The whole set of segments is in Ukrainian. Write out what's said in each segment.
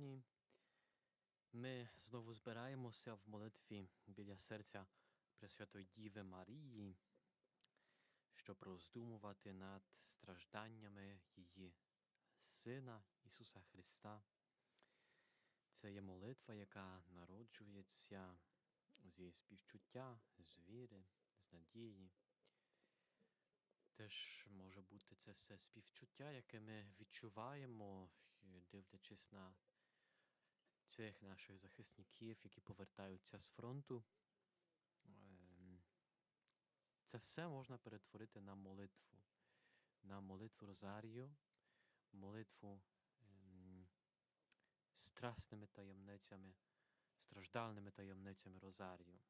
Сьогодні ми знову збираємося в молитві біля серця Пресвятої Діви Марії, щоб роздумувати над стражданнями її Сина Ісуса Христа. Це є молитва, яка народжується зі співчуття, з віри, з надії. Теж може бути це все співчуття, яке ми відчуваємо, дивлячись на цих наших захисників, які повертаються з фронту. Ем, Це все можна перетворити на молитву, на молитву Розарію, молитву ем, страсними таємницями, страждальними таємницями Розарію.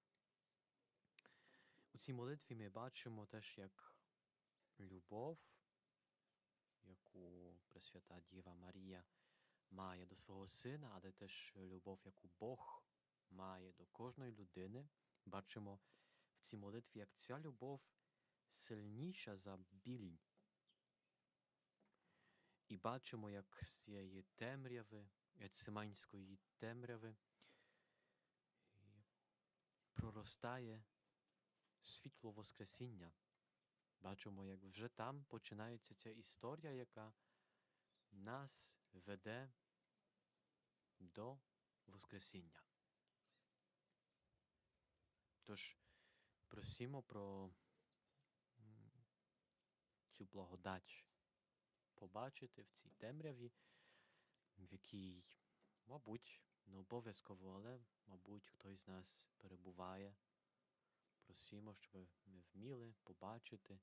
У цій молитві ми бачимо теж, як любов, яку Пресвята Діва Марія має до свого сина, але теж любов, яку Бог має до кожної людини. Бачимо в цій молитві, як ця любов сильніша за біль. І бачимо, як з цієї темряви, Ециманської темряви, проростає світло Воскресіння. Бачимо, як вже там починається ця історія, яка нас веде до Воскресіння. Тож просимо про цю благодать побачити в цій темряві, в якій, мабуть, не обов'язково, але, мабуть, хтось з нас перебуває. Просимо, щоб ми вміли побачити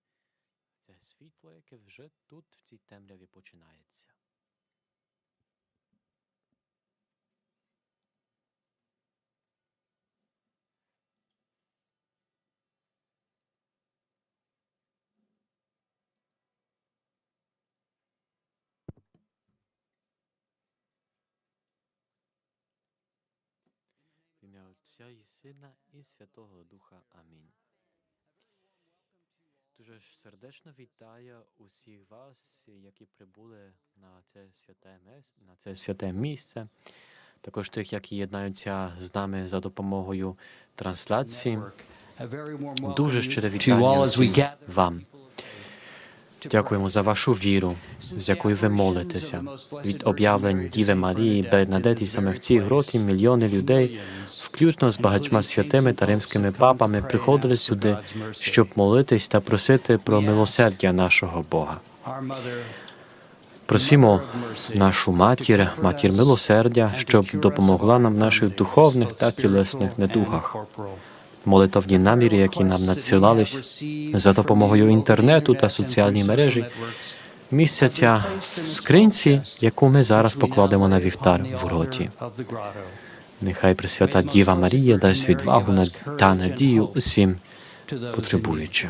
це світло, яке вже тут, в цій темряві, починається. В ім'я Отця і Сина і Святого Духа. Амінь. Дуже сердечно вітаю усіх вас, які прибули на це святе мес- на це святе місце. Також тих, які єднаються з нами за допомогою трансляції. Дуже щире вітання вам. Дякуємо за вашу віру, з якою ви молитеся. Від об'явлень Діви Марії, Бернадеті саме в ці роки мільйони людей, включно з багатьма святими та римськими папами, приходили сюди, щоб молитись та просити про милосердя нашого Бога. Просимо нашу матір, матір милосердя, щоб допомогла нам в наших духовних та тілесних недугах. Молитовні наміри, які нам надсилались за допомогою інтернету та соціальні мережі, містяться в скринці, яку ми зараз покладемо на вівтар в гроті. Нехай Пресвята Діва Марія дасть відвагу та надію усім потребуючим.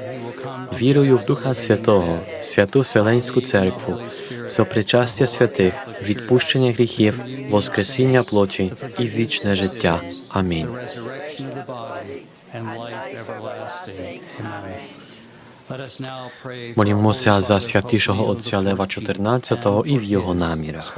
Вірую в Духа Святого, святу Вселенську церкву, сопричастя святих, відпущення гріхів, воскресіння плоті і вічне життя. Амінь. Молімося за святішого Отця Лева XIV і в його намірах.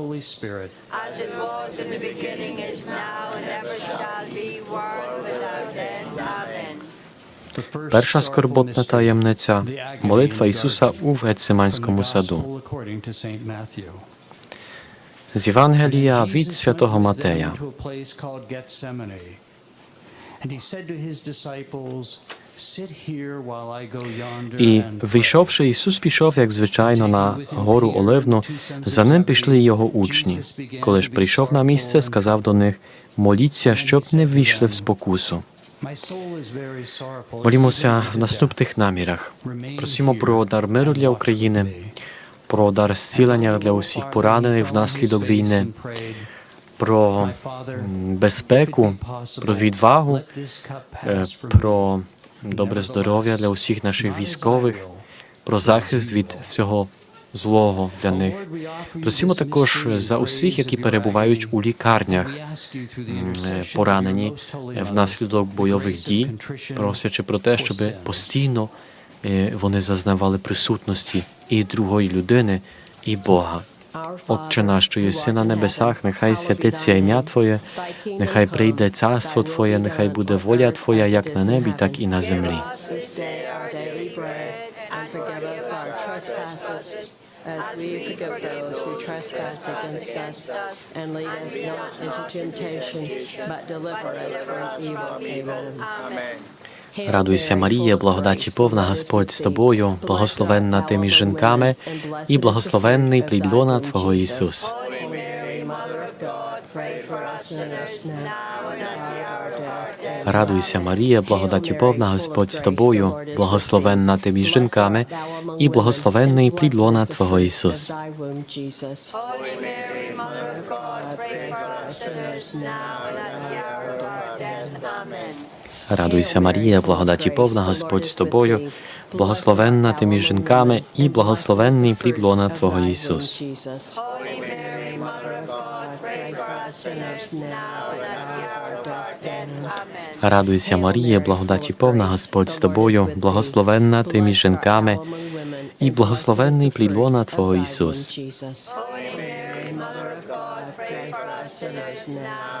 As it was in the beginning, is now, and ever shall be, world without end. Amen. Перша скорботна таємниця молитва Ісуса у Гециманському саду. З Євангелія від святого Матея. І, вийшовши, Ісус пішов, як звичайно, на гору Оливну. За ним пішли його учні. Коли ж прийшов на місце, сказав до них: моліться, щоб не ввійшли в спокусу. Молімося в наступних намірах. Просимо про дар миру для України, про дар зцілення для усіх поранених внаслідок війни, про безпеку, про відвагу, е, про добре здоров'я для усіх наших військових, про захист від всього злого для них. Просимо також за усіх, які перебувають у лікарнях, поранені внаслідок бойових дій, просячи про те, щоб постійно е, вони зазнавали присутності і другої людини, і Бога. Отче наш, що єси на небесах, нехай святиться ім'я Твоє, нехай прийде царство Твоє, нехай буде воля Твоя, як на небі, так і на землі. as we forgive those who trespass against us. And lead us not into temptation, but deliver us from evil. Amen. Hail Радуйся, Марія, благодаті повна, Господь з тобою, благословенна ти між жінками, і благословенний fruit of плід thy лона womb, Твого. Ісус. Радуйся, Марія, благодаті повна, Господь з тобою, благословенна ти між жінками, і благословенний плід Твого Ісус. Holy Mary, Mother of God, pray for us sinners now and at the hour Радуйся, Марія, благодаті повна, Господь з тобою, благословенна ти між жінками, і благословенний плід лона Твого Ісус. Радуйся, Марія, благодаті повна, Господь з тобою, благословенна ти між жінками, і благословенний плід лона Твого Ісус. Holy Mary, Mother of God, pray for us sinners now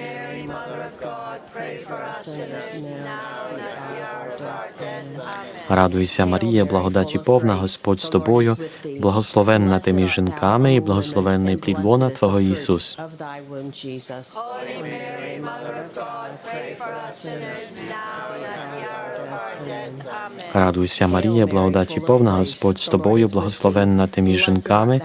Радуйся, Марія, благодаті повна, Господь з тобою, благословенна ти між жінками, і благословенний плід лона Твого Ісус. Радуйся, Марія, благодаті повна, Господь з тобою, благословенна ти між жінками,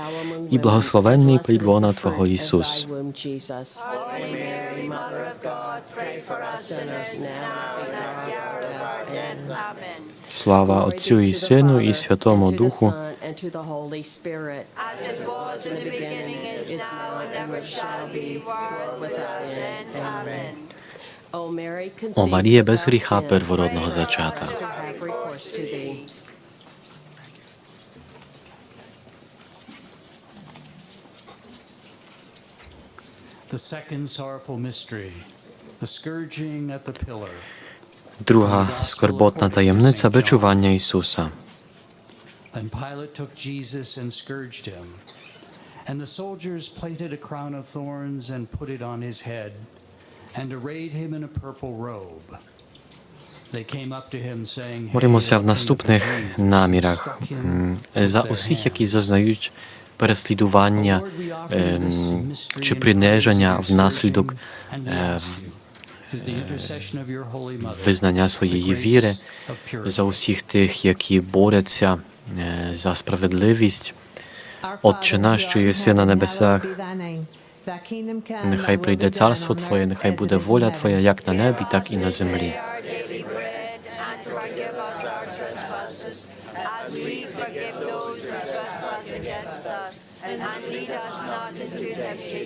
і благословенний плід лона Твого Ісус. Holy Mary, Mother of God, pray for us sinners now Слава Отцю і Сину, і Святому Духу, О Маріє без гріха первородного зачата. The second sorrowful mystery, the scourging at the pillar. Друга скорботна таємниця бичування Ісуса. And the soldiers plaited a crown of thorns and put it on his head, and arrayed him in a purple robe. They came up to him saying, Молимося "Hail, в наступних Jews!" намірах за усіх, які зазнають переслідування ем, чи приниження внаслідок ем, визнання своєї віри, за усіх тих, які борються е, за справедливість. Отче наш, що єси на небесах, Нехай прийде царство Твоє, нехай буде воля Твоя, як на небі, так і на землі.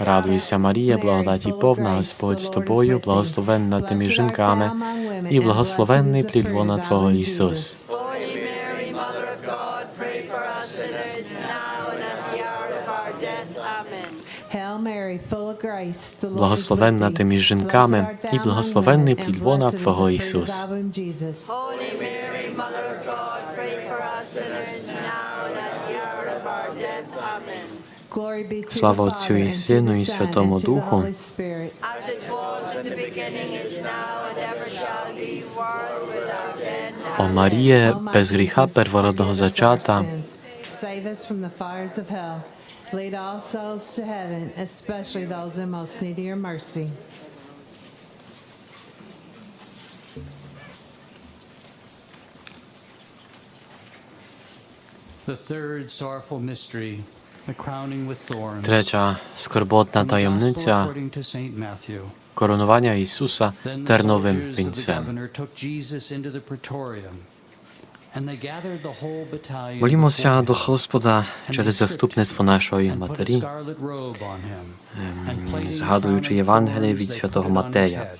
Радуйся, Марія, благодаті повна, Господь з тобою, благословенна ти між жінками, і благословенний плід лона Твого Ісус. Благословенна ти між жінками, і благословенний плід лона Твого Ісус. Слава Отцю і Сину, і Святому Духу, As it was in the beginning, is now, and ever shall be, world without end. О Маріє, без гріха первородного зачата, Save us from the fires of hell. Lead all souls to heaven, especially those in most need of your mercy. The third sorrowful mystery, третя скорботна таємниця коронування Ісуса терновим вінцем. Молімося до Господа через заступництво нашої Матері, згадуючи Євангеліє від святого Матея.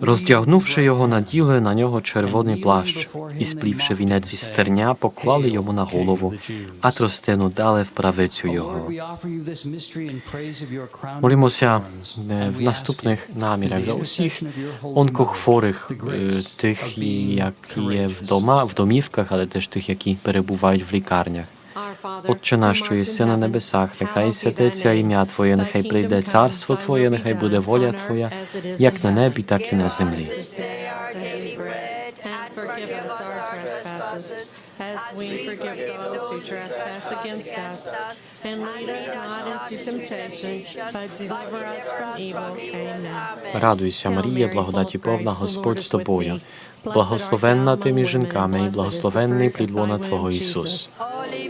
Роздягнувши його, наділи на нього червоний плащ, і сплівши вінець із терня, поклали йому на голову, а тростину дали в правицю його. Молімося е, в наступних намірах за усіх онкохворих, е, тих, які є вдома, в домівках, але теж тих, які перебувають в лікарнях. Отче наш, що єси на небесах, нехай святиться ім'я Твоє, нехай прийде царство Твоє, нехай буде воля Твоя, як на небі, так і на землі. As we forgive those who trespass against us. And lead us not into temptation, but deliver us from evil. Amen. Радуйся, Марія, благодаті повна, Господь з тобою. Благословенна ти між жінками, і благословенний плід лона Твого Ісус. Holy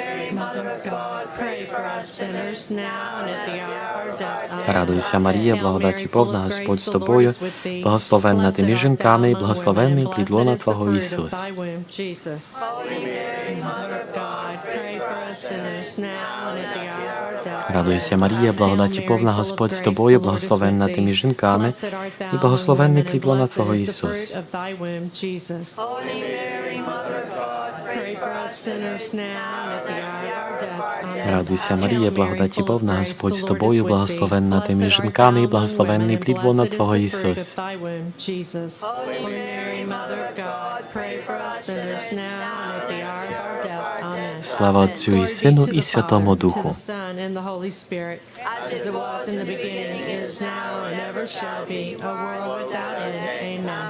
Mother of God, pray for us sinners now and at the hour of death. Радуйся, Марія, благодаті повна, Господь з тобою, благословенна ти між жінками, і благословенний плід лона Твого Ісус. Радуйся, Марія, благодаті повна, Господь з тобою, благословенна ти між жінками, і благословенний плід лона Твого Ісус. Holy Mary, Mother of God, Радуйся, Марія, благодаті повна, Господь з тобою, благословенна ти між жінками, і благословенний плід вона Твого Ісус. Holy Mary, Mother of God, pray for us sinners now Слава Отцю і Сину, і Святому Духу.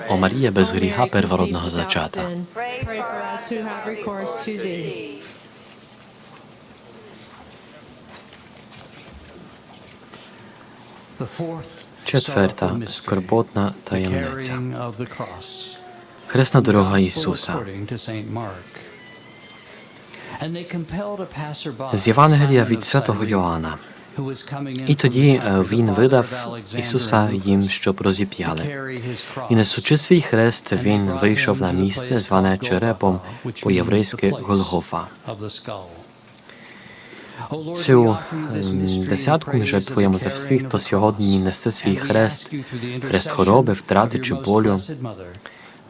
О Марія без гріха первородного зачата. Четверта скорботна таємниця. Хресна дорога Ісуса. З Євангелія від святого Йоанна. І тоді е, він видав Ісуса їм, щоб розіп'яли. І несучи свій хрест, він вийшов на місце, зване черепом, по-єврейськи Голгофа. Цю десятку ми жертвуємо за всіх, хто сьогодні несе свій хрест, хрест хвороби, втрати чи болю,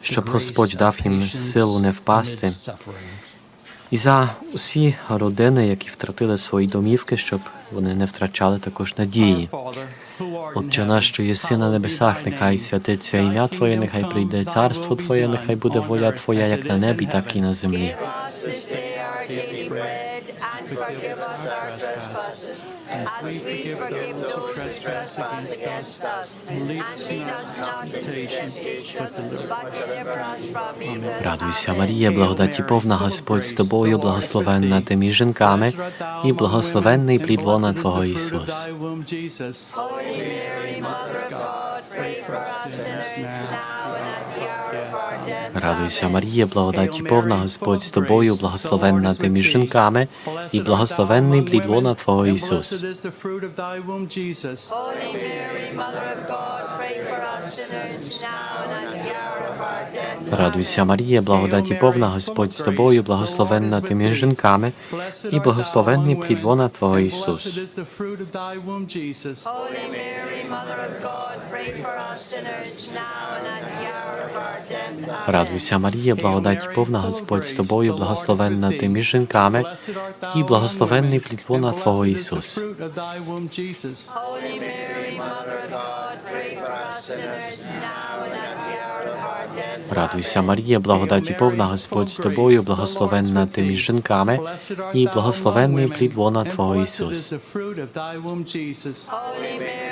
щоб Господь дав їм силу не впасти. І за усі родини, які втратили свої домівки, щоб вони не втрачали також надії. Отче наш, що єси на небесах, нехай святиться ім'я Твоє, нехай прийде царство Твоє, нехай буде воля Твоя, як на небі, так і на землі. As we forgive those who trespass against us. And lead us not into temptation, but deliver us from evil. Радуйся, Марія, благодаті повна, Господь з тобою, благословенна ти між жінками, і благословенний плід лона Твого Ісус. Holy Mary, Mother of God, pray for us sinners now and at the hour of our death. Радуйся, Марія, благодаті повна, Господь з тобою, благословенна ти між жінками, і благословенний плід Твого Ісус. Радуйся, Марія, благодаті повна, Господь з тобою, благословенна ти між жінками, і благословенний плід Твого Ісус. Holy Mary, Mother of God, pray for us sinners now and at the hour Радуйся, Марія, благодаті повна, Господь з тобою, благословенна ти між жінками, і благословенний плід лона Твого Ісус. Радуйся, Марія, благодаті повна Господь з тобою, благословенна ти між жінками, і благословенний плід лона Твого Ісус. Holy Mary,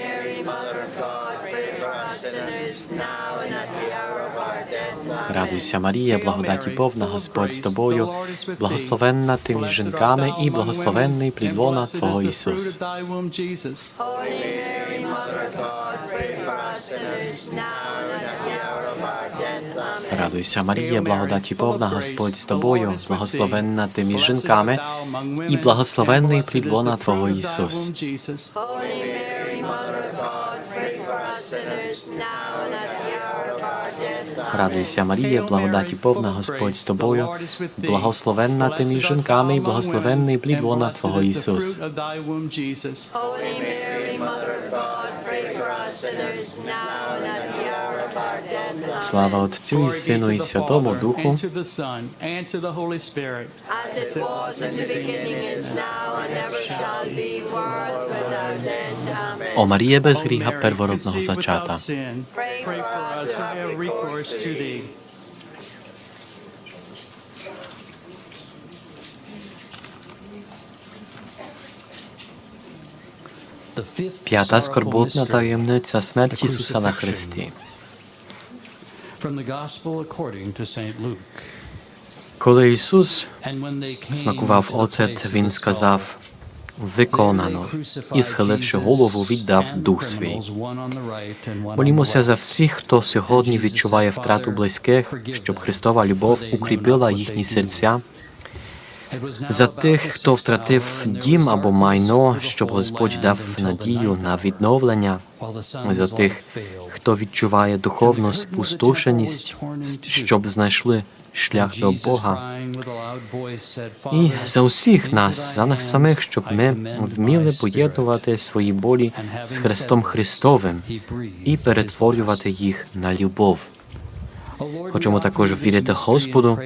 Радуйся, Марія, благодаті повна Господь з тобою, благословенна ти між жінками, і благословенний плід лона Твого Ісус. Радуйся, Марія, благодаті повна Господь з тобою, благословенна ти між жінками, і благословенний плід лона Твого Ісус. Holy Mary, Mother of God, pray for us sinners, now Радуйся, Марія, благодаті повна Господь з тобою, благословенна ти між жінками, і благословенний плід лона Твого Ісус. Слава Отцю і Сину і Святому Духу, As it was in the beginning, is now, and ever shall be, world us who have recourse to thee. П'ята скорботна таємниця смерть Ісуса на Христі. From the Gospel according to St. Luke. Коли Ісус And when they came смакував to the place оцет, of Він the сказав, skull, виконано, і, схиливши голову, віддав дух свій. Молімося за всіх, хто сьогодні відчуває втрату близьких, щоб Христова любов укріпила їхні серця, за тих, хто втратив дім або майно, щоб Господь дав надію на відновлення, за тих, хто відчуває духовну спустошеність, щоб знайшли шлях до Бога. І за усіх нас, за нас самих, щоб ми вміли поєднувати свої болі з Христом Христовим і перетворювати їх на любов. Хочемо також вірити Господу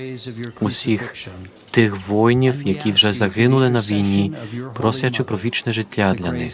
усіх тих воїнів, які вже загинули на війні, просячи про вічне життя для них.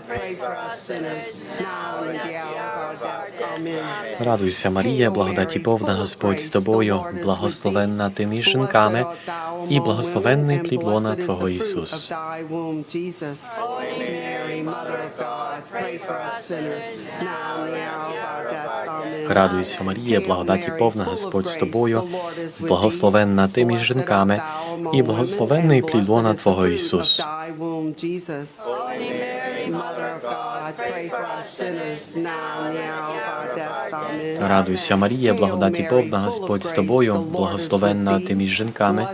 pray for us sinners, now and at the hour of our death. Amen. Радуйся, Марія, благодаті повна Господь з тобою, благословенна ти між жінками, і благословенний плід лона Твого Ісус. Holy Mary, Mother of God, pray for us sinners, now and the hour Радуйся, Марія, благодаті повна Господь з тобою, благословенна ти між жінками, і благословенний плід лона Твого Ісус. Радуйся, Марія, благодаті повна Господь з тобою, благословенна ти між жінками,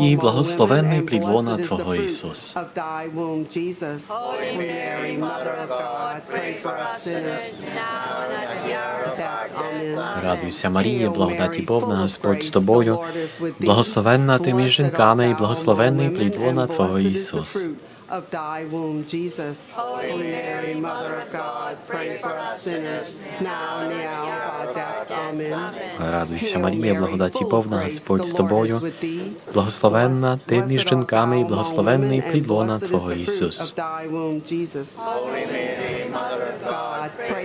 і благословенний плід лона Твого Ісус. Holy Mary, Mother of God, pray for us sinners, now Радуйся, Марія, благодаті повна Господь з тобою, благословенна ти між жінками, і благословенний плід лона Твого Ісус. of thy womb, Jesus. Holy Mary, Mother of God, pray for us sinners, now and the hour of our death. Amen. Радуйся, Марія, Mary, благодаті повна, Господь з тобою, благословенна ти між жінками, і благословенний плід лона Твого Ісус. of thy womb, Jesus.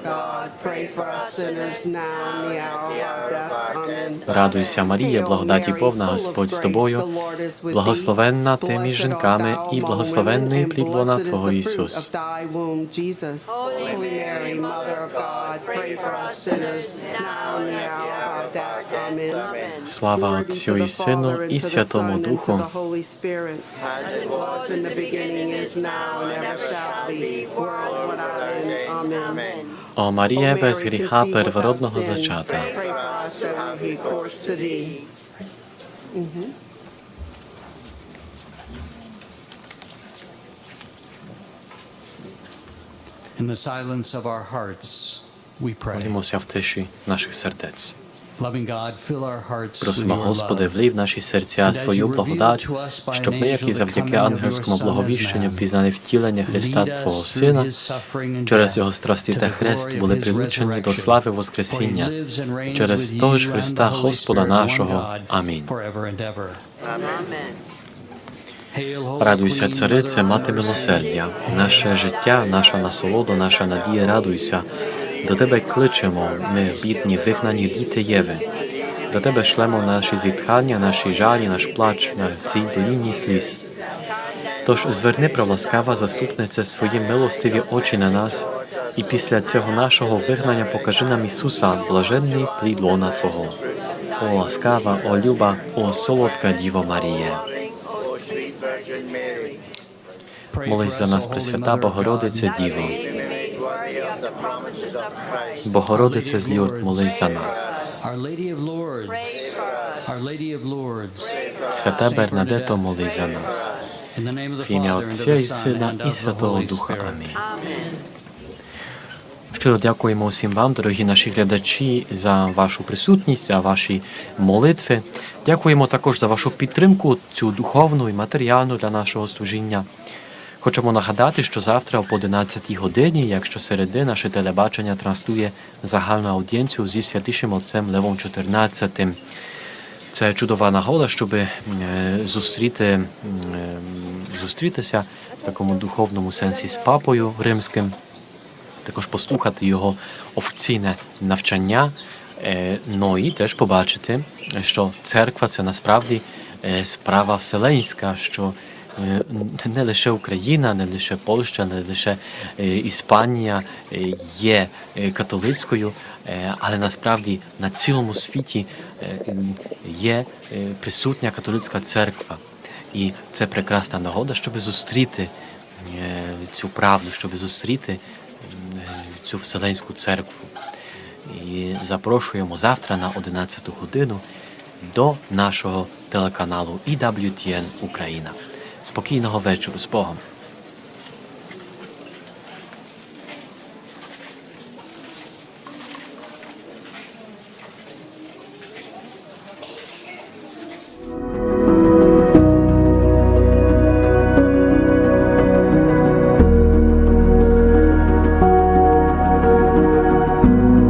Of God, pray for us sinners, now and the hour of our death. Amen. Радуйся, Марія, благодаті повна, Господь з тобою, благословенна ти між жінками, і благословенний плід лона Твого Ісус. Слава Отцю і Сину, і Святому Духу, As it was in the beginning, is now, and ever shall be, world without. О Марія, без гріха первородного зачата. Молімося в тиші наших сердець. Просимо, Господи, влив в наші серця свою благодать, щоб ми, як і завдяки ангельському благовіщенню, пізнали втілення Христа Твого Сина, через Його страсті та хрест були прилучені до слави Воскресіння, через того ж Христа, Господа нашого. Амінь. Радуйся, царице, мати милосердя, наше життя, наша насолода, наша надія, радуйся. До тебе кличемо, ми, бідні, вигнані діти Єви. До тебе шлемо наші зітхання, наші жалі, наш плач на цій доліні сліз. Тож зверни, проласкава заступниця, свої милостиві очі на нас, і після цього нашого вигнання покажи нам Ісуса, блаженний плід лона Твого. О ласкава, о люба, о солодка Діво Маріє. Молись за нас, Пресвята Богородице Діво. Богородице з люд, молись за нас. Свята Бернадето, молись за нас. В ім'я Отця і Сина, і Святого Духа. Амінь. Щиро дякуємо всім вам, дорогі наші глядачі, за вашу присутність, за ваші молитви. Дякуємо також за вашу підтримку, цю духовну і матеріальну для нашого служіння. Хочемо нагадати, що завтра об 11 годині, якщо середи, наше телебачення транслює загальну аудієнцію зі святішим отцем Левом XIV. Це чудова нагода, щоб е, зустріти, е, зустрітися в такому духовному сенсі з папою римським, також послухати його офіційне навчання, е, ну і теж побачити, що церква це насправді справа вселенська, що не лише Україна, не лише Польща, не лише е, Іспанія е, є е, католицькою, е, але насправді на цілому світі е, є е, присутня католицька церква. І це прекрасна нагода, щоб зустріти е, цю правду, щоб зустріти е, цю вселенську церкву. І запрошуємо завтра на 11 годину до нашого телеканалу EWTN Україна. Спокійного вечора з Богом!